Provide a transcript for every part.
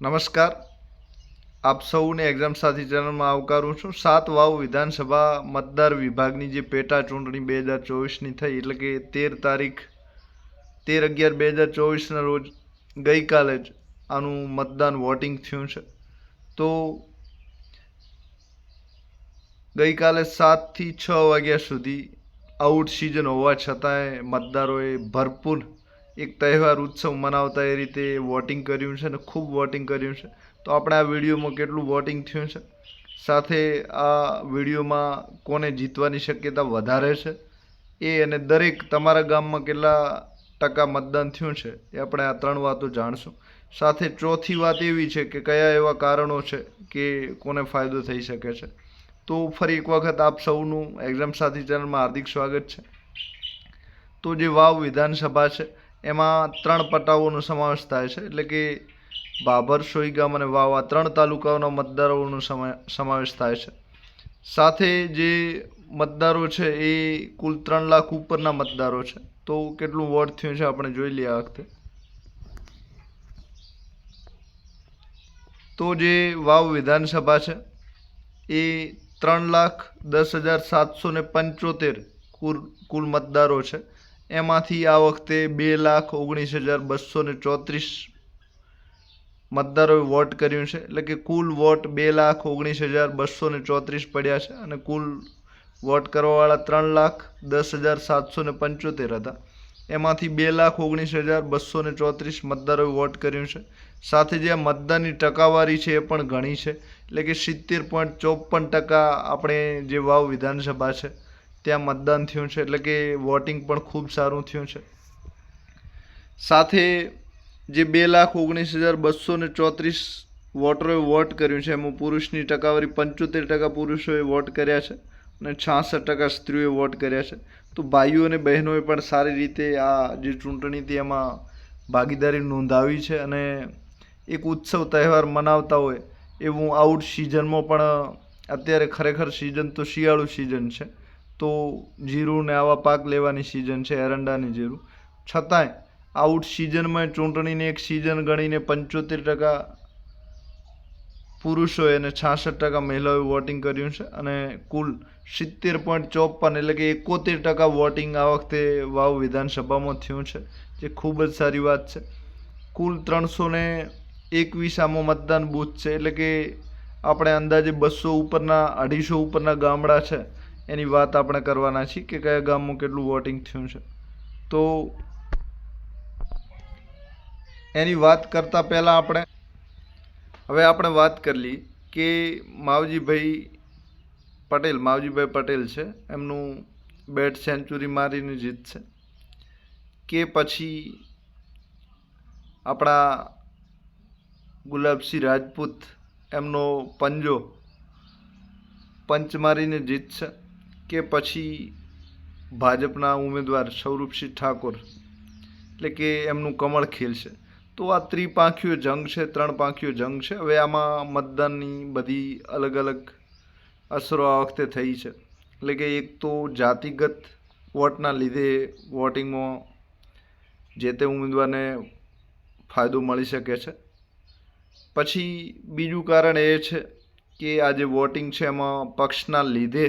નમસ્કાર. આપ સૌને એક્ઝામ સાથી ચેનલમાં આવકારું છું. સાત વાવ વિધાનસભા મતદાર વિભાગની જે પેટા ચૂંટણી બે હજાર ચોવીસની થઈ, એટલે કે તેર તારીખ, તેર અગિયાર બે હજાર ચોવીસના રોજ ગઈકાલે જ આનું મતદાન વોટિંગ થયું છે. તો ગઈકાલે સાતથી છ વાગ્યા સુધી આઉટ સિઝન હોવા છતાંય મતદારોએ ભરપૂર એક તહેવાર ઉત્સવ મનાવતા એ રીતે વોટિંગ કર્યું છે અને ખૂબ વોટિંગ કર્યું છે. તો આપણે આ વિડીયોમાં કેટલું વોટિંગ થયું છે? સાથે આ વિડીયોમાં કોને જીતવાની શક્યતા વધારે છે? એ અને દરેક તમારા ગામમાં કેટલા ટકા મતદાન થયું છે? એ આપણે આ ત્રણ વાતો જાણશું. સાથે ચોથી વાત એવી છે કે કયા એવા કારણો છે કે કોને ફાયદો થઈ શકે છે? તો ફરી એક વખત આપ સૌનું એક્ઝામ સાથી ચેનલમાં હાર્દિક સ્વાગત છે. તો જે વાવ વિધાનસભા છે એમાં ત્રણ પટાઓનો સમાવેશ થાય છે. એટલે કે બાબર, સોઈગામ અને વાવ ત્રણ તાલુકાઓના મતદારોનો સમા, સમાવેશ થાય છે. સાથે જે મતદારો છે એ કુલ ત્રણ લાખ ઉપરના મતદારો છે. તો કેટલું વોટ થયું છે આપણે જોઈ લઈએ આ વખતે. તો જે વાવ વિધાનસભા છે, એ ત્રણ લાખ દસ હજાર સાતસો ને પંચોતેર કુલ કુલ મતદારો છે. એમાંથી આ વખતે બે લાખ ઓગણીસ હજાર બસો ને ચોત્રીસ મતદારોએ વોટ કર્યું છે. એટલે કે કુલ વોટ બે લાખ ઓગણીસ હજાર બસો ને ચોત્રીસ પડ્યા છે અને કુલ વોટ કરવાવાળા ત્રણ લાખ દસ હજાર સાતસો ને પંચોતેર હતા. એમાંથી બે લાખ ઓગણીસ હજાર બસો ને ચોત્રીસ મતદારોએ વોટ કર્યું છે. સાથે જે મતદાનની ટકાવારી છે એ પણ ઘણી છે. એટલે કે સિત્તેર પોઈન્ટ ચોપન ટકા આપણે જે વાવ વિધાનસભા છે ત્યાં મતદાન થયું છે, એટલે કે વોટિંગ પણ ખૂબ સારું થયું છે. સાથે જે બે લાખ ઓગણીસ હજાર બસો ને ચોત્રીસ વોટરોએ વોટ કર્યું છે, એમાં પુરુષની ટકાવારી પંચોતેર ટકા પુરુષોએ વોટ કર્યા છે અને છાસઠ ટકા સ્ત્રીઓએ વોટ કર્યા છે. તો ભાઈઓ અને બહેનોએ પણ સારી રીતે આ જે ચૂંટણી હતી, એમાં ભાગીદારી નોંધાવી છે અને એક ઉત્સવ તહેવાર મનાવતા હોય, એવું આઉટ સિઝનમાં પણ અત્યારે ખરેખર સિઝન તો શિયાળુ સિઝન છે. તો જીરું ને આવા પાક લેવાની સિઝન છે, એરંડાની જીરું. છતાંય આઉટ સિઝનમાં ચૂંટણીને એક સિઝન ગણીને પંચોતેર ટકા પુરુષોએ અને છાસઠ ટકા મહિલાઓએ વોટિંગ કર્યું છે અને કુલ સિત્તેર પોઈન્ટ ચોપન એટલે કે એકોતેર ટકા વોટિંગ આ વખતે વાવ વિધાનસભામાં થયું છે, જે ખૂબ જ સારી વાત છે. કુલ ત્રણસો ને એકવીસ આમાં મતદાન બૂથ છે એટલે કે આપણે અંદાજે બસો ઉપરના અઢીસો ઉપરના ગામડા છે. એની વાત આપણે કરવાના છીએ કે કયા ગામમાં કેટલું વોટિંગ થયું છે. તો એની વાત કરતાં પહેલાં આપણે, હવે આપણે વાત કરી કે માવજીભાઈ પટેલ માવજીભાઈ પટેલ છે. એમનું બેટ સેન્ચુરી મારીને જીત છે. કે પછી આપણા ગુલાબસિંહ રાજપૂત એમનો પંજો, પંચ મારીને જીત છે. કે પછી ભાજપના ઉમેદવાર સ્વરૂપસિંહ ઠાકોર, એટલે કે એમનું કમળ ખેલશે તો આ ત્રિપાંખીઓ જંગ છે ત્રણ પાંખીઓ જંગ છે. હવે આમાં મતદાનની બધી અલગ અલગ અસરો આ વખતે થઈ છે. એટલે કે એક તો જાતિગત વોટના લીધે વોટિંગમાં જે તે ઉમેદવારને ફાયદો મળી શકે છે. પછી બીજું કારણ એ છે કે આ જે વોટિંગ છે એમાં પક્ષના લીધે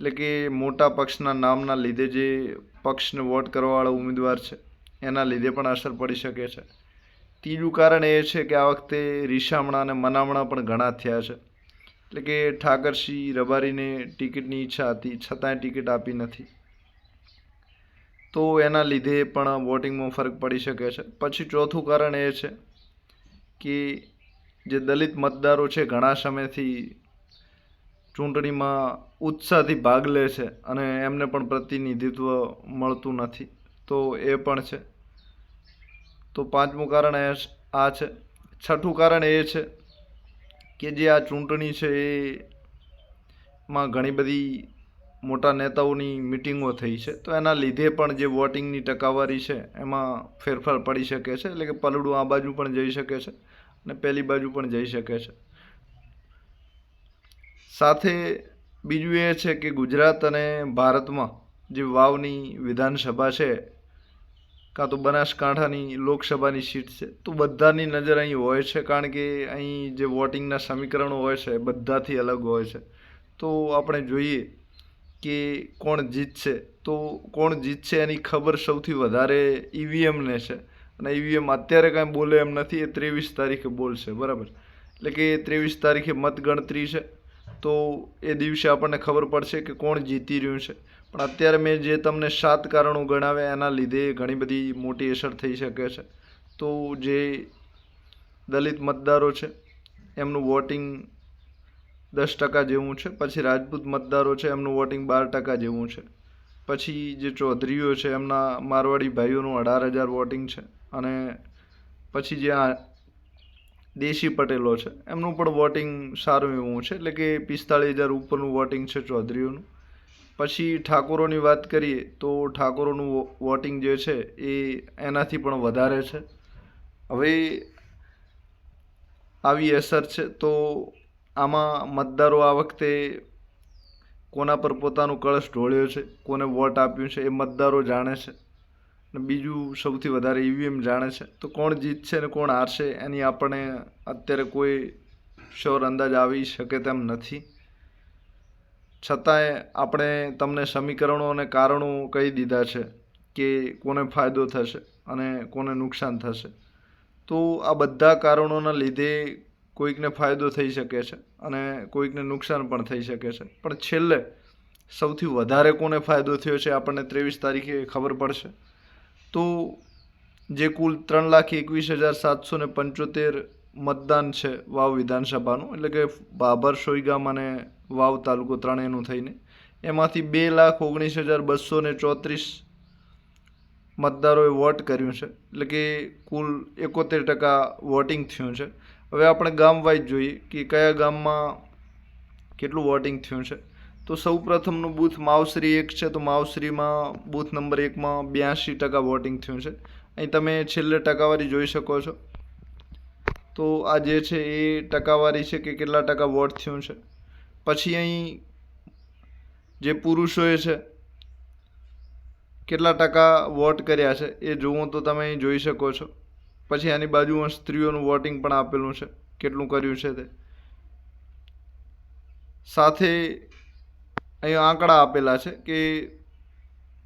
એટલે કે મોટા પક્ષના નામના લીધે જે પક્ષને વોટ કરવાવાળા ઉમેદવાર છે, એના લીધે પણ અસર પડી શકે છે. ત્રીજું કારણ એ છે કે આ વખતે રીસામણા અને મનામણા પણ ઘણા થયા છે. એટલે કે ઠાકરસિંહ રબારીને ટિકિટની ઈચ્છા હતી, છતાંય ટિકિટ આપી નથી. તો એના લીધે પણ વોટિંગમાં ફરક પડી શકે છે. પછી ચોથું કારણ એ છે કે જે દલિત મતદારો છે, ઘણા સમયથી ચૂંટણીમાં ઉત્સાહથી ભાગ લે છે અને એમને પણ પ્રતિનિધિત્વ મળતું નથી. તો એ પણ છે. તો પાંચમું કારણ એ આ છે. છઠ્ઠું કારણ એ છે કે જે આ ચૂંટણી છે એ માં ઘણી બધી મોટા નેતાઓની મિટિંગો થઈ છે. તો એના લીધે પણ જે વોટિંગની ટકાવારી છે એમાં ફેરફાર પડી શકે છે. એટલે કે પલડું આ બાજુ પણ જઈ શકે છે અને પેલી બાજુ પણ જઈ શકે છે. સાથે બીજું એ છે કે ગુજરાત અને ભારતમાં જે વાવની વિધાનસભા છે, કાં તો બનાસકાંઠાની લોકસભાની સીટ છે, તો બધાની નજર અહીં હોય છે, કારણ કે અહીં જે વોટિંગના સમીકરણો હોય છે, બધાથી અલગ હોય છે. તો આપણે જોઈએ કે કોણ જીતશે, તો કોણ જીતશે એની ખબર સૌથી વધારે ઈવીએમને છે. અને ઈવીએમ અત્યારે કાંઈ બોલે એમ નથી, એ ત્રેવીસ તારીખે બોલશે, બરાબર? એટલે કે ત્રેવીસ તારીખે મતગણતરી છે. તો એ દિવસે આપણને ખબર પડશે કે કોણ જીતી રહ્યું છે. પણ અત્યારે મેં જે તમને સાત કારણો ગણાવ્યા, એના લીધે ઘણી બધી મોટી અસર થઈ શકે છે. તો જે દલિત મતદારો છે, એમનું વોટિંગ દસ ટકા જેવું છે, પછી રાજપૂત મતદારો છે, એમનું વોટિંગ બાર ટકા જેવું છે. પછી જે ચૌધરીઓ છે, એમના મારવાડી ભાઈઓનું અઢાર હજાર વોટિંગ છે અને પછી જે દેશી પટેલો છે. એમનું પણ વોટિંગ સારું એવું છે. એટલે કે પિસ્તાળીસ હજાર ઉપરનું વોટિંગ છે ચૌધરીઓનું. પછી ઠાકોરોની વાત કરીએ તો ઠાકોરોનું વોટિંગ જે છે એ એનાથી પણ વધારે છે. હવે આવી અસર છે તો આમાં મતદારો આ વખતે કોના પર પોતાનું કળશ ઢોળ્યો છે? કોને વોટ આપ્યું છે? એ મતદારો જાણે છે. અને બીજું સૌથી વધારે ઈવીએમ જાણે છે. તો કોણ જીતશે અને કોણ હારશે એની આપણે અત્યારે કોઈ શ્યોર અંદાજ આવી શકે તેમ નથી. છતાંય આપણે તમને સમીકરણો અને કારણો કહી દીધા છે કે કોને ફાયદો થશે અને કોને નુકસાન થશે. તો આ બધા કારણોના લીધે કોઈકને ફાયદો થઈ શકે છે અને કોઈકને નુકસાન પણ થઈ શકે છે. પણ છેલ્લે સૌથી વધારે કોને ફાયદો થયો છે આપણને ત્રેવીસ તારીખે ખબર પડશે. તો જે કુલ ત્રણ લાખ એકવીસ હજાર સાતસો ને પંચોતેર મતદાન છે વાવ વિધાનસભાનું, એટલે કે બાબર, સોઈગામ અને વાવ તાલુકો ત્રણેયનું થઈને, એમાંથી બે લાખ ઓગણીસ હજાર બસો ને ચોત્રીસ મતદારોએ વોટ કર્યું છે, એટલે કે કુલ એકોતેર ટકા વોટિંગ થયું છે. હવે આપણે ગામ વાઇઝ જોઈએ કે કયા ગામમાં કેટલું વોટિંગ થયું છે. તો સૌ પ્રથમનું બૂથ માવશ્રી એક છે, તો માવશ્રીમાં બૂથ નંબર એકમાં બ્યાસી ટકા વોટિંગ થયું છે. અહીં તમે છેલ્લે ટકાવારી જોઈ શકો છો. તો આ જે છે એ ટકાવારી છે કે કેટલા ટકા વોટ થયું છે. પછી અહીં જે પુરુષોએ છે, કેટલા ટકા વોટ કર્યા છે એ જુઓ તો તમે અહીં જોઈ શકો છો. પછી આની બાજુમાં સ્ત્રીઓનું વોટિંગ પણ આપેલું છે. કેટલું કર્યું છે તે? સાથે અહીં આંકડા આપેલા છે કે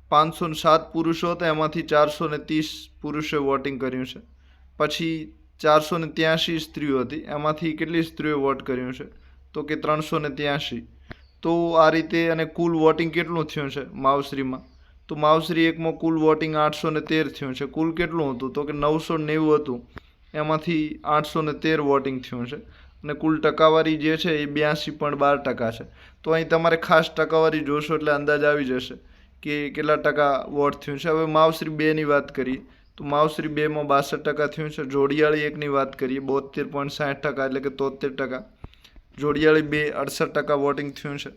પાંચસો ને સાત પુરુષો હતા, એમાંથી ચારસો ને ત્રીસ પુરુષોએ વોટિંગ કર્યું છે. પછી ચારસો ને ત્યાંશી સ્ત્રીઓ હતી, એમાંથી કેટલી સ્ત્રીઓએ વોટ કર્યું છે? તો કે ત્રણસો ને ત્યાંશી. તો આ રીતે અને કુલ વોટિંગ કેટલું થયું છે માવશ્રીમાં તો માવશ્રી એકમાં કુલ વોટિંગ આઠસો ને તેર થયું છે. કુલ કેટલું હતું? તો કે નવસો નેવું હતું. એમાંથી આઠસો ને તેર વોટિંગ થયું છે. અને કુલ ટકાવારી જે છે એ બ્યાસી પોઈન્ટ બાર ટકા છે. તો અહીં તમારે ખાસ ટકાવારી જોશો એટલે અંદાજ આવી જશે કે કેટલા ટકા વોટ થયું છે. હવે માવશ્રી બેની વાત કરીએ, તો માવશ્રી બેમાં બાસઠ ટકા થયું છે. જોડિયાળી એકની વાત કરીએ બોતેર પોઈન્ટ સાઠ ટકા એટલે કે તોતેર ટકા. જોડિયાળી બે અડસઠ ટકા વોટિંગ થયું છે.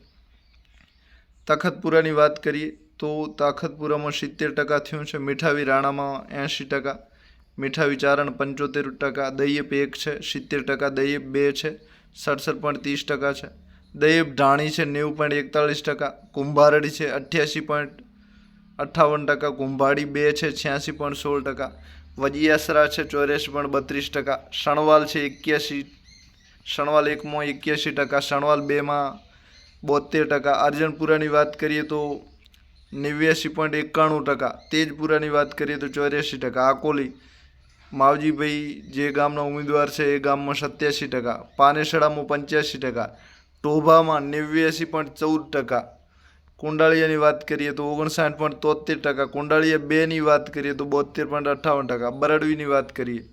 તખતપુરાની વાત કરીએ, તો તાખતપુરામાં સિત્તેર ટકા થયું છે. મીઠાવી રાણામાં એંશી ટકા. મીઠાવી વિચારણ પંચોતેર ટકા દૈયપ એક છે, સિત્તેર ટકા દૈયપ બે છે, સડસઠ પોઈન્ટ ત્રીસ ટકા છે. દૈયપ ઢાણી છે, નેવું પોઈન્ટ એકતાળીસ ટકા, કુંભારડી છે, અઠ્યાસી પોઈન્ટ અઠ્ઠાવન ટકા, કુંભાડી બે છે, છ્યાસી પોઈન્ટ સોળ ટકા. વજિયાસરા છે, ચોર્યાસી પોઈન્ટ બત્રીસ ટકા. સણવાલ છે, એક્યાસી સણવાલ એકમાં એક્યાસી ટકા સણવાલ બેમાં બોતેર ટકા. અર્જનપુરાની વાત કરીએ તો નેવ્યાસી પોઈન્ટ એકાણું ટકા. તેજપુરાની વાત કરીએ તો ચોર્યાસી ટકા. આકોલી માવજીભાઈ જે ગામના ઉમેદવાર છે, એ ગામમાં સત્યાસી ટકા, પાનેસડામાં પંચ્યાસી ટકા, ટોભામાં નેવ્યાસી પોઈન્ટ ચૌદ ટકા. કુંડાળિયાની વાત કરીએ તો ઓગણસાઠ પોઈન્ટ તોતેર ટકા, કુંડાળિયા બેની વાત કરીએ તો બોતેર પોઈન્ટ અઠ્ઠાવન ટકા, બરડવીની વાત કરીએ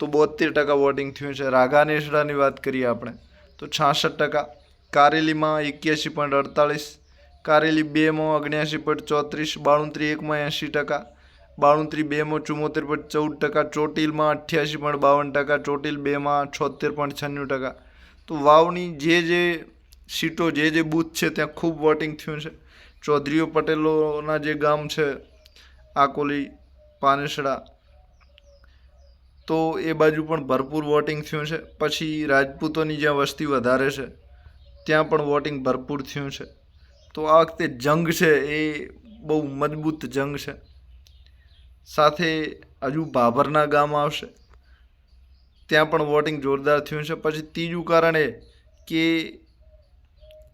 તો બોતેર ટકા વોટિંગ થયું છે. રાઘાનેસડાની વાત કરીએ આપણે તો છાસઠ ટકા, કારેલીમાં એક્યાસી પોઈન્ટ અડતાળીસ કારેલી બેમાં ઓગણ્યાસી પોઈન્ટ ચોત્રીસ, બાણુંત્રી એકમાં એંશી ટકા બાણુંત્રી બેમાં ચુમ્મોતેર પોઈન્ટ ચૌદ ટકા ચોટીલમાં અઠ્યાસી પોઈન્ટ બાવન ટકા, ચોટીલ બેમાં છોતેર પોઈન્ટ છન્નું ટકા. તો વાવની જે જે સીટો, જે જે બૂથ છે ત્યાં ખૂબ વોટિંગ થયું છે. ચૌધરીઓ પટેલોના જે ગામ છે, આકોલી, પાનેસડા, તો એ બાજુ પણ ભરપૂર વોટિંગ થયું છે. પછી રાજપૂતોની જ્યાં વસ્તી વધારે છે, ત્યાં પણ વોટિંગ ભરપૂર થયું છે. તો આ વખતે જંગ છે, એ બહુ મજબૂત જંગ છે. સાથે હજુ ભાભરના ગામ આવશે. ત્યાં પણ વોટિંગ જોરદાર થયું છે. પછી ત્રીજું કારણ એ કે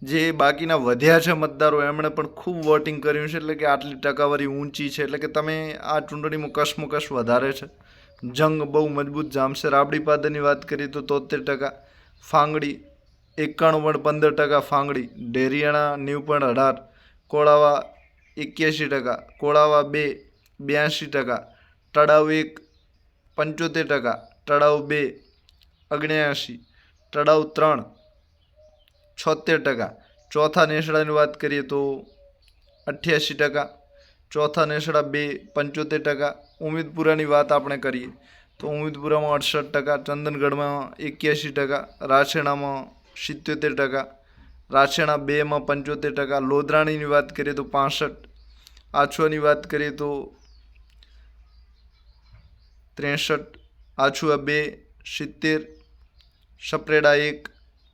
જે બાકીના વધ્યા છે મતદારો, એમણે પણ ખૂબ વોટિંગ કર્યું છે. એટલે કે આટલી ટકાવારી ઊંચી છે. એટલે કે તમે આ ચૂંટણીમાં કશમકશ વધારે છે. જંગ બહુ મજબૂત જામશે. રાબડી પાદરની વાત કરીએ તો તોતેર ટકા, ફાંગડી એકાણું પંદર ટકા, ફાંગડી ડેરિયાણા નેવું પોઈન્ટ અઢાર, કોળાવા એક્યાસી ટકા, કોળાવા બે બ્યાસી ટકા, તળાવ એક પંચોતેર ટકા, તળાવ બે અગણ્યાસી તળાવ ત્રણ છોતેર ટકા. ચોથા નેસડાની વાત કરીએ તો અઠ્યાસી ટકા, ચોથા નેસડા બે પંચોતેર ટકા. ઉમેદપુરાની વાત આપણે કરીએ તો ઉમેદપુરામાં અડસઠ ટકા, ચંદનગઢમાં એક્યાસી ટકા રાછેણામાં સિત્યોતેર ટકા રાછેણા બેમાં પંચોતેર ટકા લોધરાણીની વાત કરીએ તો પાસઠ, આછુઆની વાત કરીએ તો ત્રેસઠ આછુઆ બે, સિત્તેર, સપરેડા એક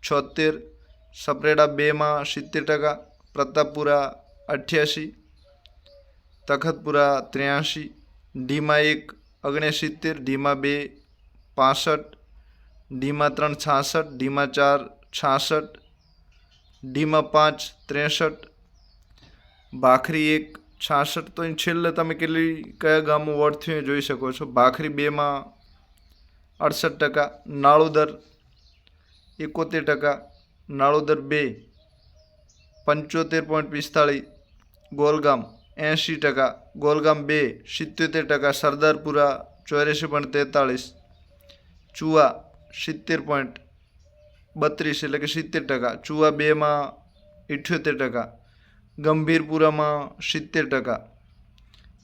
છોતેર સપરેડા બેમાં સિત્તેર ટકા, પ્રતાપપુરા અઠ્યાસી, તખતપુરા ત્ર્યાસી, ડીમા એક, ઓગણસિત્તેર, ડીમા બે, પાસઠ, ડીમા ત્રણ, છાસઠ, ડીમા ચાર, છાસઠ, ડીમા પાંચ, ત્રેસઠ, ભાખરી એક છાસઠ તો છેલ્લે તમે કેટલી, કયા ગામો વોટ થયું જોઈ શકો છો. ભાખરી બેમાં અડસઠ ટકા, નાળોદર એકોતેર ટકા, નાળોદર બે પંચોતેર પોઈન્ટ પિસ્તાળીસ, ગોલગામ એંશી ટકા, ગોલગામ બે સિત્યોતેર ટકા, સરદારપુરા ચોર્યાસી પોઈન્ટ તેતાળીસ ચુવા સિત્તેર પોઈન્ટ બત્રીસ એટલે કે સિત્તેર ટકા ચુવા બેમાં ઇઠ્યોતેર ટકા ગંભીરપુરામાં સિત્તેર ટકા,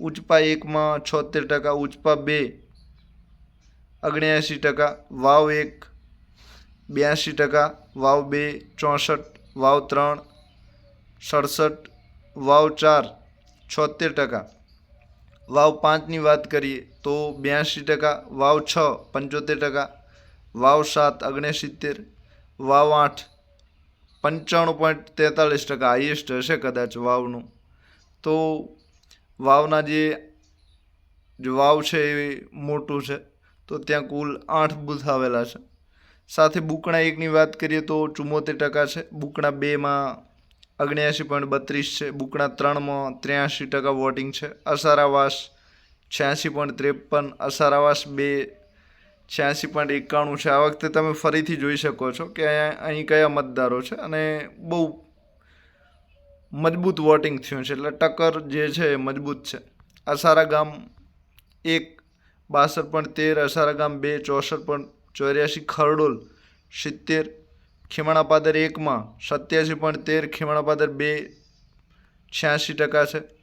ઉચપા એકમાં છોતેર ટકા, ઉચપા બે અગણ્યાસી ટકા, વાવ એક બ્યાસી ટકા, વાવ બે ચોસઠ, વાવ ત્રણ સડસઠ, વાવ ચાર છોતેર ટકા. વાવ પાંચની વાત કરીએ તો બ્યાસી ટકા, વાવ છ પંચોતેર ટકા, વાવ સાત ઓગણસિત્તેર વાવ આઠ પંચાણું પોઈન્ટ તેતાલીસ ટકા હાઈએસ્ટ હશે કદાચ વાવનું. તો વાવના જે વાવ છે એ મોટું છે, તો ત્યાં કુલ આઠ બૂથ આવેલા છે. સાથે બુકણા એકની વાત કરીએ તો ચુમ્મોતેર ટકા છે, બુકણા બેમાં અગણ્યાસી પોઈન્ટ બત્રીસ છે, બુકણા ત્રણમાં ત્ર્યાસી ટકા વોટિંગ છે, અસારાવાસ છ્યાસી પોઈન્ટ ત્રેપન, અસારાવાસ બે છ્યાસી પોઈન્ટ એકાણું છે. આ વખતે તમે ફરીથી જોઈ શકો છો કે અહીં કયા મતદારો છે અને બહુ મજબૂત વોટિંગ થયું છે. એટલે ટક્કર જે છે એ મજબૂત છે. અસારા ગામ એક, બાસઠ પોઈન્ટ તેર, અસારા ગામ બે, ચોસઠ પોઈન્ટ ચોર્યાસી, ખરડોલ સિત્તેર, ખીમણાપાદર એકમાં સત્યાસી પોઈન્ટ તેર, ખીમણાપાદર બે, છ્યાસી ટકા છે.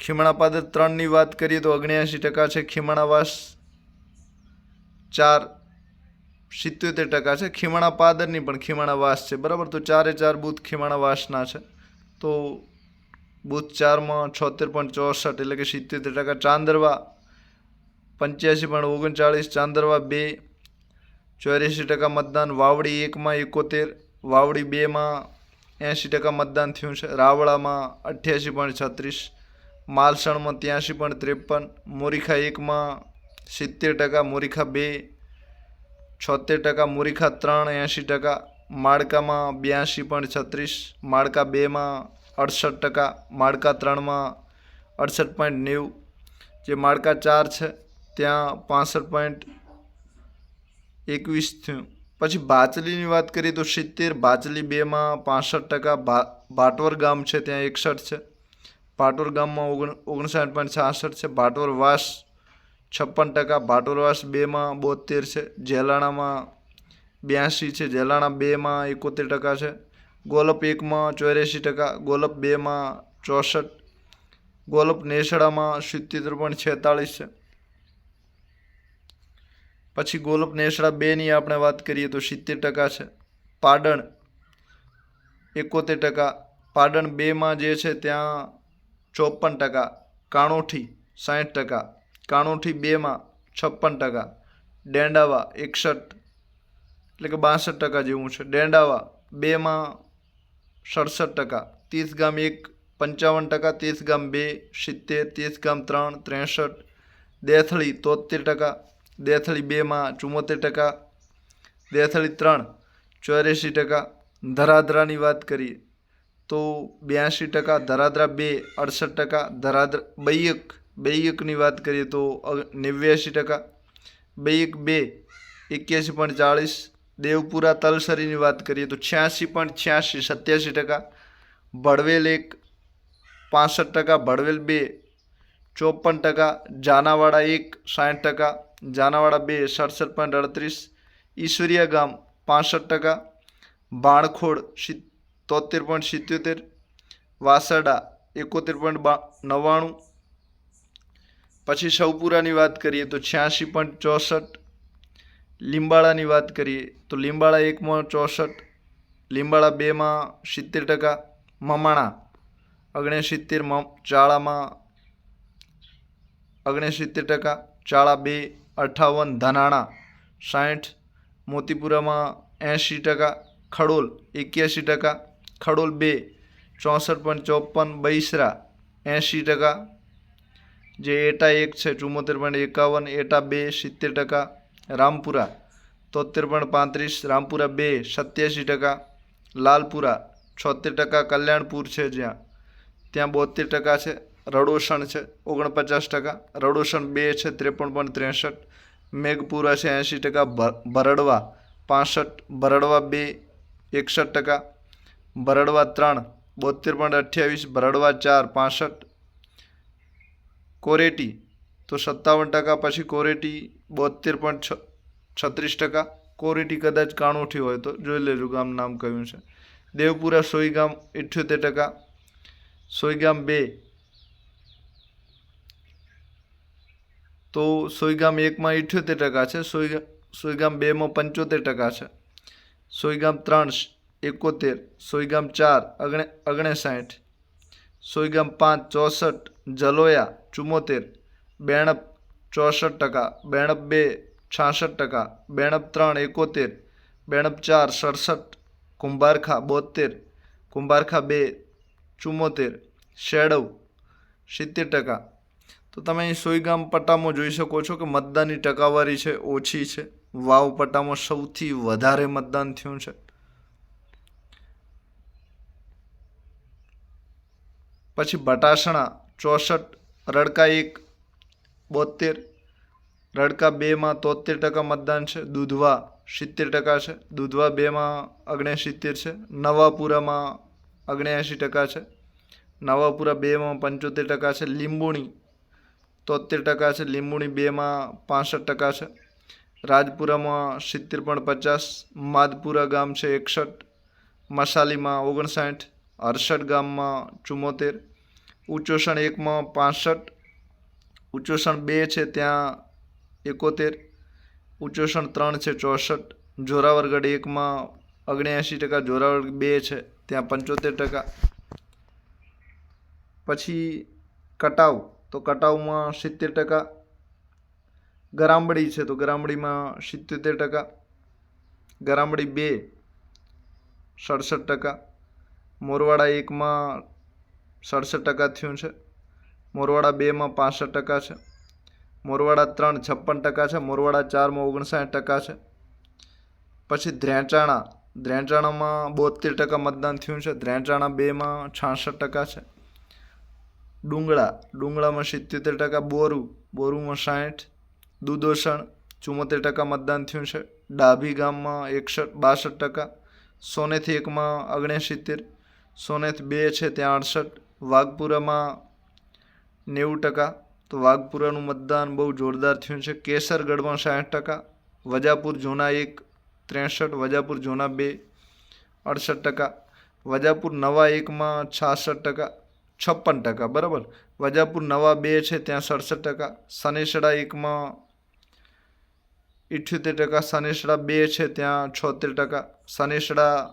ખીમણાપાદર ત્રણની વાત કરીએ તો ઓગણ્યાસી ટકા છે ખીમણાવાસ, ચાર સિત્યોતેર ટકા છે ખીમણાપાદરની પણ ખીમણાવાસ છે. બરાબર? તો ચારે ચાર બૂથ ખીમણાવાસના છે. તો બૂથ ચારમાં છોતેર પોઈન્ટ ચોસઠ એટલે કે સિત્યોતેર ટકા. ચાંદરવા પંચ્યાસી પોઈન્ટ ઓગણચાળીસ, ચાંદરવા બે ચોર્યાસી ટકા મતદાન, વાવડી એકમાં એકોતેર, વાવડી બેમાં એંશી ટકા મતદાન થયું છે. રાવળામાં અઠ્યાસી પોઈન્ટ છત્રીસ માલસણમાં ત્યાંસી પોઈન્ટ ત્રેપન, મોરીખા એકમાં સિત્તેર ટકા, મોરીખા બે છોતેર ટકા, મોરીખા ત્રણ એંશી ટકા, માળકામાં બ્યાસી પોઈન્ટ છત્રીસ, માળકા બેમાં અડસઠ ટકા, માળકા ત્રણમાં અડસઠ પોઈન્ટ નેવું. જે માળકા ચાર છે, ત્યાં પાસઠ પોઈન્ટ એકવીસ થયું. પછી બાચલીની વાત કરીએ તો સિત્તેર, બાચલી બેમાં પાસઠ ટકા ભાટવર ગામ છે, ત્યાં એકસઠ છે. ભાટોર ગામમાં ઓગણ ઓગણસાઠ પોઈન્ટ છાસઠ છે. ભાટોર વાસ છપ્પન ટકા, ભાટોર વાસ બેમાં બોતેર છે. જેલાણામાં બ્યાસી છે. જેલાણા બેમાં એકોતેર ટકા છે. ગોલપ એકમાં ચોર્યાસી ટકા, ગોલપ બેમાં ચોસઠ, ગોલપ નેસડામાં સિત્તેર પોઈન્ટ છેતાળીસ છે. પછી ગોલપ નેસડા બેની આપણે વાત કરીએ તો સિત્તેર ટકા છે. પાડણ એકોતેર ટકા, પાડણ બેમાં જે છે ત્યાં ચોપન ટકા, કાણોઠી સાઠ ટકા, કાણોઠી બેમાં છપ્પન ટકા, ડેંડાવા એકસઠ એટલે કે બાસઠ ટકા જેવું છે. ડેંડાવા બેમાં સડસઠ ટકા ત્રીસ ગામ એક પંચાવન ટકા ત્રીસ ગામ બે સિત્તેર ત્રીસ ગામ ત્રણ ત્રેસઠ, દેથળી તોતેર ટકા, દેથળી બેમાં ચુમ્મોતેર ટકા, દેથળી ત્રણ ચોર્યાસી ટકા. ધરાધરાની વાત કરીએ તો બ્યાસી ટકા ધરાધરા બે અડસઠ ટકા ધરાધરા બૈયક બૈયકની વાત કરીએ તો અ- નેવ્યાસી ટકા બૈયક બે એક્યાસી પોઈન્ટ ચાળીસ દેવપુરા તલસરીની વાત કરીએ તો છ્યાસી પોઈન્ટ છ્યાસી સત્યાસી ટકા ભડવેલ એક પાસઠ ટકા ભડવેલ બે ચોપન ટકા જાનાવાડા એક સાઠ ટકા જાનાવાડા બે સડસઠ પોઈન્ટ અડત્રીસ ઈશ્વરિયા ગામ પાસઠ ટકા બાણખોડ સિત તોતેર પોઈન્ટ સિત્યોતેર, વાસડા એકોતેર પોઈન્ટ નવ્વાણું પછી સૌપુરાની વાત કરીએ તો છ્યાસી પોઈન્ટ ચોસઠ, લીંબાળાની વાત કરીએ તો લીંબાળા એકમાં ચોસઠ, લીંબાળા બેમાં સિત્તેર ટકા, મમાણા ઓગણસિત્તેર ચાળામાં ઓગણસિત્તેર ટકા, ચાળા બે, અઠાવન, ધનાણા સાઠ, મોતીપુરામાં એંશી ટકા, ખડોલ એક્યાસી ટકા ખડોલ બે, ચોસઠ પોઈન્ટ ચોપન, બૈસરા, એંશી ટકા. જે એટા એક છે ચુમ્મોતેર પોઈન્ટ એકાવન, એટા બે, સિત્તેર ટકા. રામપુરા તોતેર પોઈન્ટ પાંત્રીસ, રામપુરા બે, સત્યાસી ટકા. લાલપુરા છોતેર ટકા કલ્યાણપુર છે જ્યાં. ત્યાં બોતેર ટકા છે, રડોસણ છે, ઓગણપચાસ ટકા. રડોસણ બે છે, ત્રેપન પોઈન્ટ ત્રેસઠ. મેઘપુરા છે, એંશી ટકા. ભરડવા, પાસઠ. ભરડવા બે, એકસઠ ટકા. ભરડવા ત્રણ બોતેર પોઈન્ટ અઠ્યાવીસ ભરડવા ચાર, પાસઠ. કોરેટી, તો સત્તાવન ટકા, પછી કોરેટી બોતેર પોઈન્ટ છત્રીસ ટકા. કોરેટી કદાચ કાણુઠી હોય તો જોઈ લેજો ગામ નામ કયું છે. દેવપુરા સોઈગામ ઇઠ્યોતેર ટકા. સોઈગામ બે. તો સોઈગામ એકમાં ઇઠ્યોતેર ટકા છે સોઈગામ સોઈગામ બેમાં પંચોતેર ટકા છે. સોઈગામ ત્રણ એકોતેર, સોયગામ ચાર, અગણે ઓગણસાઠ સોયગામ પાંચ, ચોસઠ, જલોયા, ચુમ્મોતેર. બેણપ, ચોસઠ ટકા. બેણપ બે, છાસઠ ટકા. બેણપ ત્રણ, એકોતેર. બેણપ ચાર, સડસઠ. કુંભારખા બોતેર કુંભારખા બે, ચુમ્મોતેર. શેડવ, સિત્તેર ટકા. તો તમે અહીં સોયગામ પટ્ટામાં જોઈ શકો છો કે મતદાનની ટકાવારી છે, ઓછી છે. વાવ પટ્ટામાં સૌથી વધારે મતદાન થયું છે. પછી બટાસણા, ચોસઠ, રડકા એક બોતેર રડકા બેમાં તોતેર ટકા મતદાન છે, દૂધવા સિત્તેર ટકા છે, દૂધવા બેમાં ઓગણસિત્તેર છે, નવાપુરામાં ઓગણએંશી ટકા છે, નવાપુરા બેમાં પંચોતેર ટકા છે, લીંબુણી તોતેર ટકા છે, લીંબુણી બેમાં પાસઠ ટકા છે, રાજપુરામાં સિત્તેર પોઈન્ટ પચાસ, માધપુરા ગામ છે એકસઠ, મસાલીમાં ઓગણસાઠ અરસઠ ગામમાં ચુમ્મોતેર ઉચોસણ એકમાં પાસઠ, ઉચ્ચોષણ બે છે ત્યાં એકોતેર, ઉચ્ચોષણ ત્રણ છે ચોસઠ, જોરાવરગઢ એકમાં ઓગણએંશી ટકા, જોરાવરગઢ બે છે ત્યાં પંચોતેર ટકા. પછી કટાવ, તો કટાવમાં સિત્તેર ટકા. ગરામડી છે તો ગરામડીમાં સિત્યોતેર ટકા. ગરામડી બે, સડસઠ ટકા. મોરવાડા એકમાં સડસઠ ટકા થયું છે. મોરવાડા બેમાં પાસઠ ટકા છે. મોરવાડા ત્રણ છપ્પન ટકા છે. મોરવાડા ચારમાં ઓગણસાઠ ટકા છે. પછી ધ્રેંચાણા, ધ્રેંચાણામાં બોતેર ટકા મતદાન થયું છે. ધ્રેંચાણા બેમાં છાસઠ ટકા છે. ડુંગળા, ડુંગળામાં સિત્યોતેર ટકા. બોરું, બોરુમાં સાઠ. દુદોષણ ચુમ્મોતેર ટકા મતદાન થયું છે. ડાભી ગામમાં એકસઠ, બાસઠ ટકા. સોનેથ એકમાં ઓગણસિત્તેર સોનેથ બે છે, ત્યાં અડસઠ. વાઘપુરામાં નેવું ટકા. તો વાઘપુરાનું મતદાન બહુ જોરદાર થયું છે. કેસરગઢમાં સાઠ ટકા. વજાપુર જૂના એક, ત્રેસઠ. વજાપુર જૂના બે, અડસઠ ટકા. વજાપુર નવા એકમાં છાસઠ ટકા, છપ્પન ટકા, બરાબર? વજાપુર નવા બે છે, ત્યાં સડસઠ ટકા. સનેસડા એકમાં ઇઠ્યોતેર ટકા. સનેસડા બે છે, ત્યાં છોતેર ટકા. સનેસડા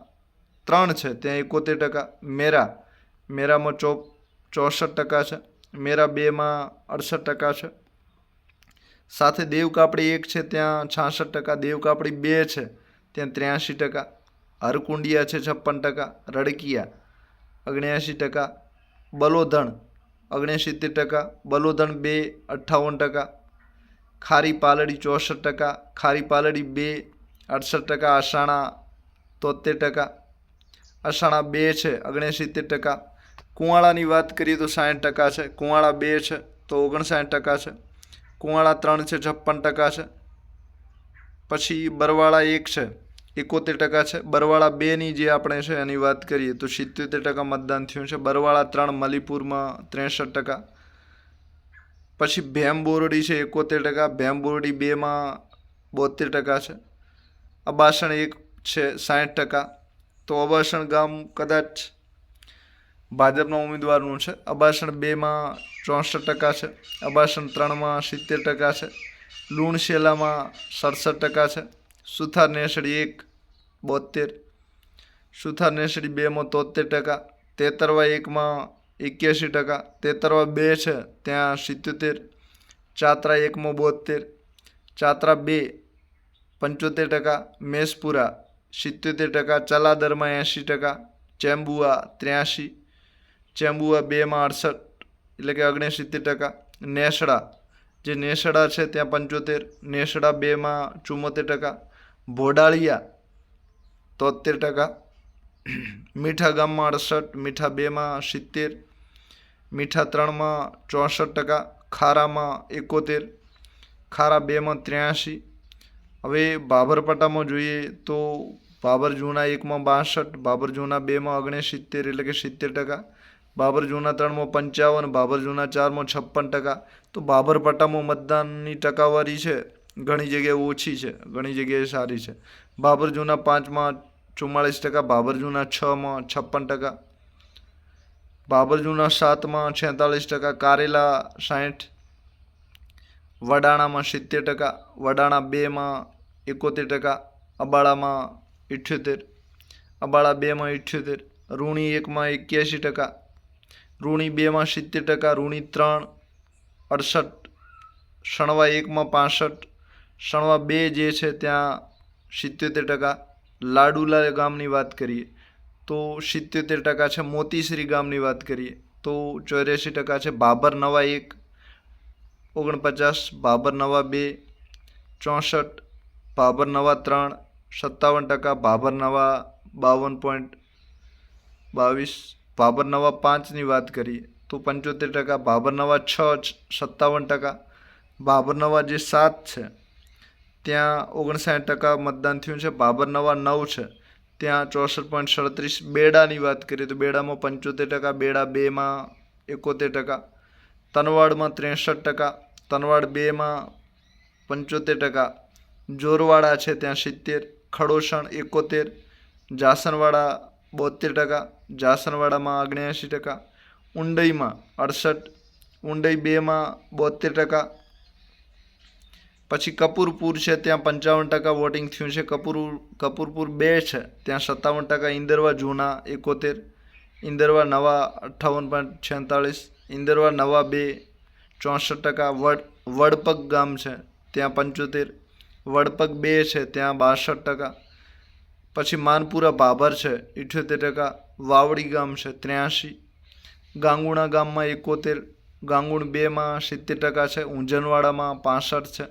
ત્રણ છે, ત્યાં એકોતેર ટકા. મેરા મેરામાં ચો, ચોસઠ ટકા છે. મેરા બેમાં અડસઠ ટકા છે. સાથે દેવકાપડી એક છે, ત્યાં છાસઠ ટકા દેવકાપડી બે છે, ત્યાં ત્ર્યાસી ટકા, હરકુંડિયા છે, છપ્પન ટકા, રડકિયા ઓગણ્યાસી ટકા, બલોધણ ઓગણસિત્તેર ટકા, બલોધણ બે અઠ્ઠાવન ટકા, ખારી પાલડી ચોસઠ ટકા, ખારી પાલડી બે અડસઠ ટકા, અષાણા તોતેર ટકા, અષાણા બે છે ઓગણસિત્તેર ટકા કુંવાળાની વાત કરીએ તો સાઠ ટકા છે, કુંવાળા બે છે તો ઓગણસાઠ ટકા છે, કુંવાળા ત્રણ છે, છપ્પન ટકા છે. પછી બરવાળા એક છે, એકોતેર ટકા છે. બરવાળા બેની જે આપણે છે એની વાત કરીએ તો સિત્યોતેર ટકા મતદાન થયું છે. બરવાળા ત્રણ મલીપુરમાં ત્રેસઠ ટકા. પછી ભેમ બોરડી છે, એકોતેર ટકા. ભેમ બોરડી બેમાં બોતેર ટકા છે. અબાસણ એક છે, સાઠ ટકા. તો અબાસણ ગામ કદાચ ભાજપના ઉમેદવારનું છે. અબાસણ બેમાં ચોસઠ ટકા છે. અબાસણ ત્રણમાં સિત્તેર ટકા છે. લુણશેલામાં સડસઠ ટકા છે. સુથાર નેસડી એક બોતેર સુથાર નેસડી બેમાં તોતેર ટકા. તેતરવા એકમાં એક્યાસી ટકા. તેતરવા બે છે ત્યાં સિત્યોતેર. ચાત્રા એકમાં બોતેર ચાત્રા બે પંચોતેર ટકા. મેસપુરા સિત્યોતેર ટકા. ચલાદરમાં એંશી ટકા. ચેમ્બુઆ ત્ર્યાસી. ચેમ્બુઆ બેમાં અડસઠ એટલે કે ઓગણસિત્તેર ટકા નેસડા. જે નેસડા છે ત્યાં પંચોતેર, નેસડા બેમાં ચુમ્મોતેર ટકા, ભોડાળિયા તોતેર ટકા, મીઠા ગામમાં અડસઠ, મીઠા બેમાં સિત્તેર, મીઠા ત્રણમાં ચોસઠ ટકા, ખારામાં એકોતેર, ખારા બેમાં ત્ર્યાસી. હવે બાબરપટ્ટામાં જોઈએ તો બાબર જૂના એકમાં બાસઠ, બાબર જૂના બેમાં ઓગણસિત્તેર એટલે કે સિત્તેર ટકા. બાબર જૂના ત્રણમાં પંચાવન બાબર જૂના ચારમાં છપ્પન ટકા. તો બાબરપટ્ટામાં મતદાનની ટકાવારી છે. ઘણી જગ્યાએ ઓછી છે. ઘણી જગ્યાએ સારી છે. બાબર જૂના પાંચમાં ચુમ્માળીસ ટકા બાબર જૂના છમાં છપ્પન ટકા. બાબર જૂના સાતમાં છેતાલીસ ટકા, કારેલા સાઠ. વડાણામાં સિત્તેર ટકા, વડાણા બેમાં એકોતેર ટકા, અબાળામાં ઇઠ્યોતેર. અબાળા બેમાં ઇઠ્યોતેર. ઋણી એકમાં એક્યાસી ટકા. રૂણી બેમાં સિત્તેર ટકા રૂણી ત્રણ, અડસઠ, શણવા એકમાં પાસઠ, શણવા બે જે છે ત્યાં સિત્યોતેર ટકા. લાડુલા ગામની વાત કરીએ તો સિત્યોતેર ટકા છે મોતીશ્રી ગામની વાત કરીએ તો ચોર્યાસી ટકા છે બાબર નવા એક, ઓગણપચાસ, બાબર નવા બે, ચોસઠ, બાબર નવા ત્રણ, સત્તાવન ટકા, બાબર નવા બાવન પોઈન્ટ બાવીસ બાબર નવા પાંચની વાત કરીએ, તો પંચોતેર ટકા ભાબરનવા છ, સત્તાવન ટકા ભાબરનવા જે સાત છે, ત્યાં ઓગણસાઠ ટકા મતદાન થયું છે ભાબરનવા નવ છે, ત્યાં ચોસઠ પોઈન્ટ સડત્રીસ બેડાની વાત કરીએ, તો બેડામાં પંચોતેર ટકા, બેડા બેમાં એકોતેર ટકા, તનવાડમાં ત્રેસઠ ટકા, તનવાડ બેમાં પંચોતેર ટકા, જોરવાડા છે ત્યાં સિત્તેર, ખડોસણ એકોતેર જાસનવાડા બોતેર ટકા જાસનવાડામાં ઓગણ્યાસી ટકા, ઊંડઈમાં અડસઠ, ઊંડઈ બેમાં બોતેર ટકા. પછી કપૂરપુર છે, ત્યાં પંચાવન ટકા વોટિંગ થયું છે. કપૂર, કપૂરપુર બે છે, ત્યાં સત્તાવન ટકા ઇન્દરવા જૂના, એકોતેર. ઇન્દરવા નવા, અઠ્ઠાવન પોઈન્ટ છેતાળીસ. ઇન્દરવા નવા, બે, ચોસઠ ટકા. વડ, વડપગ ગામ છે, ત્યાં પંચોતેર. વડપગ બે છે, ત્યાં બાસઠ ટકા. પછી માનપુરા ભાભર છે, ઇઠ્યોતેર ટકા, વાવડી ગામ છે, ત્ર્યાસી. ગાંગુણા ગામમાં એકોતેર, ગાંગુણ બેમાં સિત્તેર ટકા છે, ઊંઝનવાડામાં પાસઠ છે,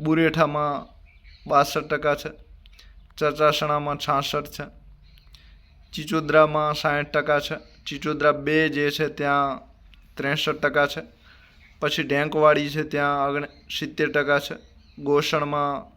બુરેઠામાં બાસઠ ટકા છે, ચચાસણામાં છાસઠ છે, ચિચોદરામાં સાઠ ટકા છે, ચિચોદરા બે જે છે ત્યાં ત્રેસઠ ટકા છે, પછી ડેંકવાડી છે ત્યાં આગળ સિત્તેર ટકા છે, ગોસણમાં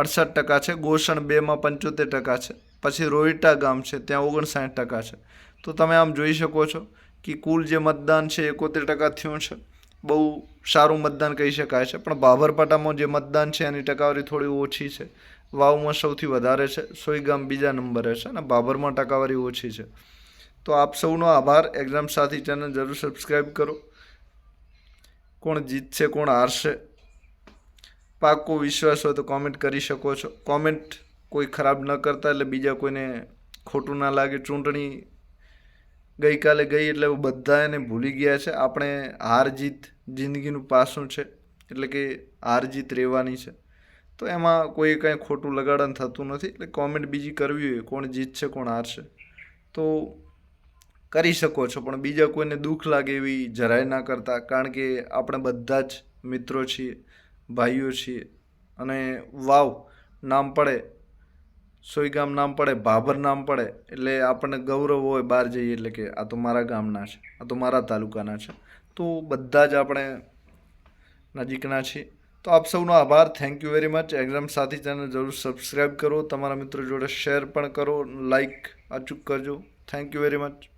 અડસઠ ટકા છે, ગોસણ બેમાં પંચોતેર ટકા છે, પછી રોહિટા ગામ છે, ત્યાં ઓગણસાઠ ટકા છે. તો તમે આમ જોઈ શકો છો કે કુલ જે મતદાન છે એકોતેર ટકા થયું છે. બહુ સારું મતદાન કહી શકાય છે, પણ બાભરપાટામાં જે મતદાન છે એની ટકાવારી થોડી ઓછી છે. વાવમાં સૌથી વધારે છે, સોઈગામ બીજા નંબરે છે અને બાબરમાં ટકાવારી ઓછી છે. તો આપ સૌનો આભાર, એક્ઝામ સાથી ચેનલ જરૂર સબસ્ક્રાઈબ કરો. કોણ જીતશે, કોણ હારશે પાકો વિશ્વાસ હોય તો કોમેન્ટ કરી શકો છો. કોમેન્ટ કોઈ ખરાબ ન કરતા એટલે બીજા કોઈને ખોટું ના લાગે. ચૂંટણી ગઈકાલે ગઈ એટલે બધા એને ભૂલી ગયા છે. આપણે હાર જીત જિંદગીનું પાસું છે. એટલે કે હાર જીત રહેવાની છે. તો એમાં કોઈ કાંઈ ખોટું લગાડન થતું નથી. એટલે કોમેન્ટ બીજી કરવી હોય કોણ જીતશે, કોણ હારશે. તો કરી શકો છો. પણ બીજા કોઈને દુઃખ લાગે એવી જરાય ના કરતા. કારણ કે આપણે બધા જ મિત્રો છીએ. ભાઈઓ છીએ. અને વાવ, નામ પડે. સોયગામ નામ પડે ભાભર નામ પડે. એટલે આપણને ગૌરવ હોય બહાર જઈએ એટલે કે આ તો મારા ગામના છે, આ તો મારા તાલુકાના છે. તો બધા જ આપણે નજીકના છીએ. તો આપ સૌનો આભાર. Thank you very much exam Sathi channel જરૂર સબસ્ક્રાઈબ કરો. તમારા મિત્રો જોડે શેર પણ કરો. લાઈક અચૂક કરજો. Thank you very much